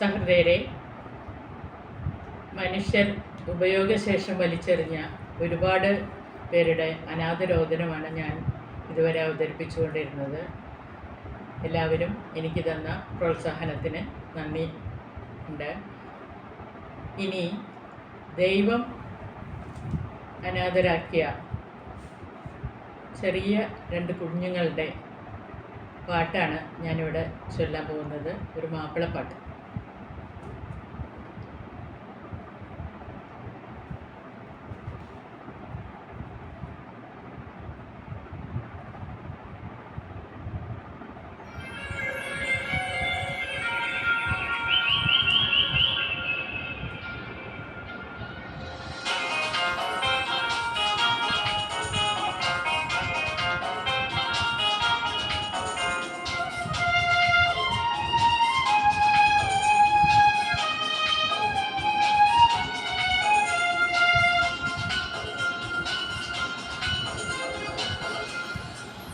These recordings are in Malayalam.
സഹൃദയരെ മനുഷ്യർ ഉപയോഗശേഷം വലിച്ചെറിഞ്ഞ ഒരുപാട് പേരുടെ അനാഥരോധനമാണ് ഞാൻ ഇതുവരെ അവതരിപ്പിച്ചുകൊണ്ടിരുന്നത്. എല്ലാവരും എനിക്ക് തന്ന പ്രോത്സാഹനത്തിന് നന്ദി ഉണ്ട്. ഇനി ദൈവം അനാഥരാക്കിയ ചെറിയ രണ്ട് കുഞ്ഞുങ്ങളുടെ പാട്ടാണ് ഞാനിവിടെ ചൊല്ലാൻ പോകുന്നത്. ഒരു മാപ്പിളപ്പാട്ട്.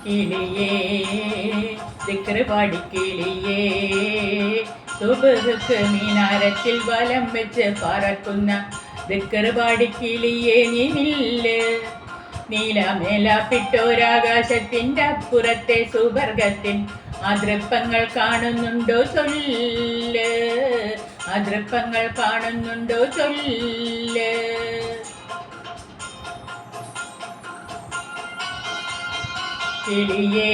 കിളിയേ ദിക്കറ് പാടി കിളിയേ. സുബഹുക്ക് മീനാരത്തിൽ വലം വെച്ച് പറക്കുന്ന ദിക്കറ് പാടി കിളിയേ നിന്നില്ല് നീലമേലാപ്പിട്ടോരാകാശത്തിന്റെ അപ്പുറത്തെ സുവർഗത്തിൻ അതൃപ്പങ്ങൾ കാണുന്നുണ്ടോ ചൊല്ല്? അതൃപ്പങ്ങൾ കാണുന്നുണ്ടോ ചൊല്ല്? കിളിയേ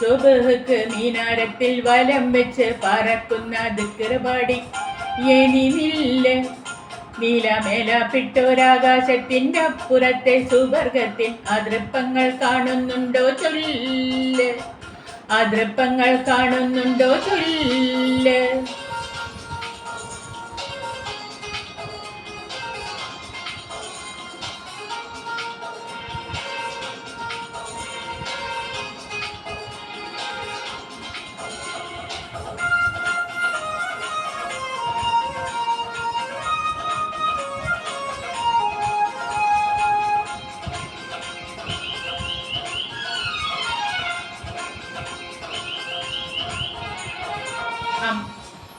സുബഹക്ക് മീനാരത്തിൽ വലം വെച്ച് പറക്കുന്ന ദിക്കറുപാടി എനി നില്ല് നീലമേലാപ്പിട്ടോരാകാശത്തിന്റെ അപ്പുറത്തെ സുവർഗത്തിൽ അതൃപ്പങ്ങൾ കാണുന്നുണ്ടോ ചൊല്ല്? അതൃപ്പങ്ങൾ കാണുന്നുണ്ടോ ചൊല്ല്?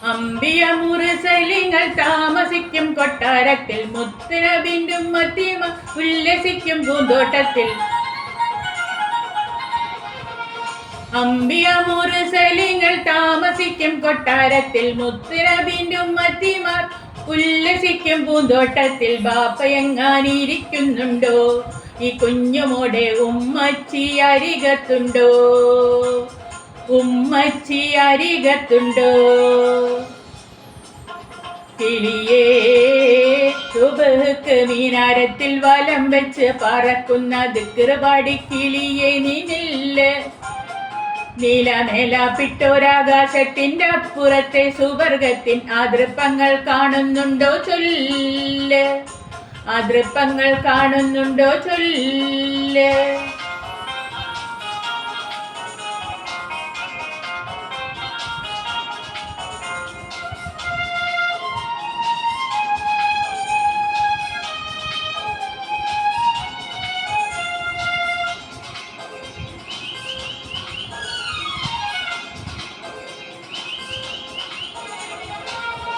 അമ്പിയ മുറുസലിങ്ങൾ താമസിക്കും കൊട്ടാരത്തിൽ മുത്തരബിന്ദും മധ്യമ ഉല്ലസിക്കും പൂന്തോട്ടത്തിൽ. അമ്പിയ മുറുസലിങ്ങൾ താമസിക്കും കൊട്ടാരത്തിൽ മുത്തരബിന്ദും മധ്യമ ഉല്ലസിക്കും പൂന്തോട്ടത്തിൽ. ബാപ്പയെങ്ങാനിരിക്കുന്നുണ്ടോ ഈ കുഞ്ഞുമോടെ ഉമ്മച്ചി അരികത്തുണ്ടോ? ഉമ്മച്ചി അരികത്തുണ്ടോ. കിളിയേ സുബഹുക്ക് മീനാരത്തിൽ വലം വെച്ച് പറക്കുന്ന ദിക്കറുപാടി കിളിയെ നിന്നില്ല നീലമേല പിട്ടോരാകാശത്തിന്റെ അപ്പുറത്തെ സുവർഗത്തിൻ ആതൃപ്പങ്ങൾ കാണുന്നുണ്ടോ ചൊല്ല്. ആതൃപ്പങ്ങൾ കാണുന്നുണ്ടോ ചൊല്ല്.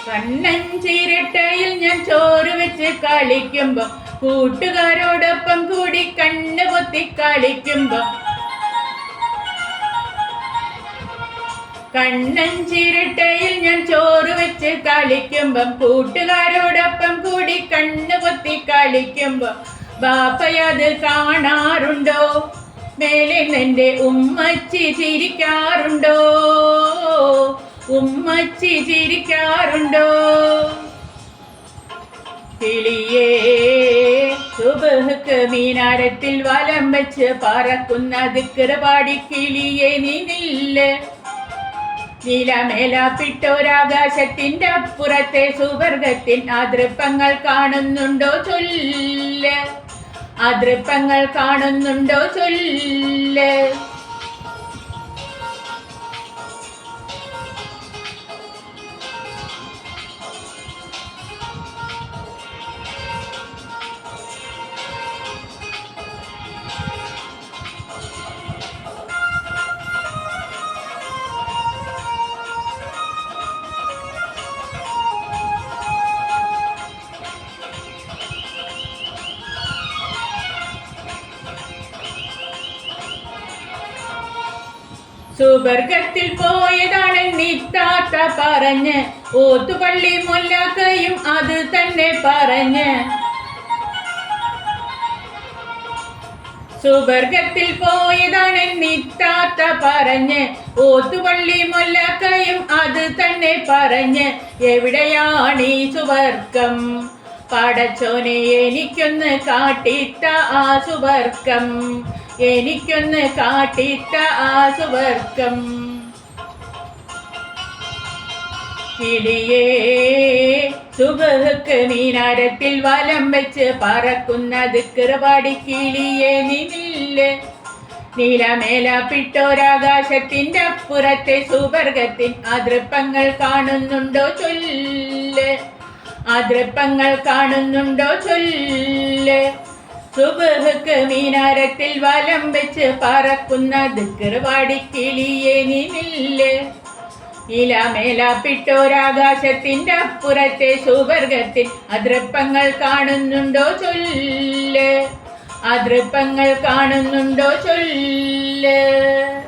കണ്ണഞ്ചിരട്ടയിൽ ഞാൻ ചോറ് വെച്ച് കളിക്കുമ്പോ കൂട്ടുകാരോടൊപ്പം കൂടി കണ്ണ് പൊത്തി കളിക്കുമ്പോ. കണ്ണഞ്ചിരട്ടയിൽ ഞാൻ ചോറ് വെച്ച് കളിക്കുമ്പം കൂട്ടുകാരോടൊപ്പം കൂടി കണ്ണ് പൊത്തി കളിക്കുമ്പോ. ബാപ്പയത് കാണാറുണ്ടോ? മേലെ നിന്റെ ഉമ്മച്ചി ചിരിക്കാറുണ്ടോ? ഉമ്മച്ചി ചിരിക്കാറുണ്ടോ? കിളിയേ സുബഹക്ക് മീനാരത്തിൽ വലം വെച്ച് പറക്കുന്ന ദിക്കറപാടി കിളിയെ നീ നില്ല്. അപ്പുറത്തെ സുവർഗത്തിൻ അതൃപ്പങ്ങൾ കാണുന്നുണ്ടോ ചൊല്ല്. അതൃപ്പങ്ങൾ കാണുന്നുണ്ടോ ചൊല്ല്. സുവർഗത്തിൽ പോയതാണ് നിത്താത്ത പറഞ്ഞ്. ഓത്തുപള്ളി മുല്ലാക്കയും അത് തന്നെ പറഞ്ഞ്. സുവർഗത്തിൽ പോയതാണ് നിത്താത്ത പറഞ്ഞ്. ഓത്തുപള്ളി മുല്ലാക്കയും അത് തന്നെ പറഞ്ഞ്. എവിടെയാണ് ഈ സുവർഗം? പടച്ചോനെ എനിക്കൊന്ന് കാട്ടിട്ട ആ എനിക്കൊന്ന് കാട്ടിട്ട ആ സുവർഗം. കിളിയേ സുബഹക്ക് മീനാരത്തിൽ വലം വെച്ച് പറക്കുന്നത് കൃപാടി കിളിയേ നിന്നില്ലേ നീലമേല പിട്ടോരാകാശത്തിന്റെ അപ്പുറത്തെ സുവർഗത്തിൻ അതൃപ്പങ്ങൾ കാണുന്നുണ്ടോ ചൊല്ല്. അതൃപ്പങ്ങൾ കാണുന്നുണ്ടോ ചൊല്ല്. സുബഹക്ക് മീനാരത്തിൽ വലം വെച്ച് പറക്കുന്ന ദുക്കർവാടി കിളിയെ നിന്നില്ല ഇലമേലാപ്പിട്ടോരാകാശത്തിന്റെ അപ്പുറത്തെ സുവർഗത്തിൽ അതൃപ്പങ്ങൾ കാണുന്നുണ്ടോ ചൊല്ല്. അതൃപ്പങ്ങൾ കാണുന്നുണ്ടോ ചൊല്ല്.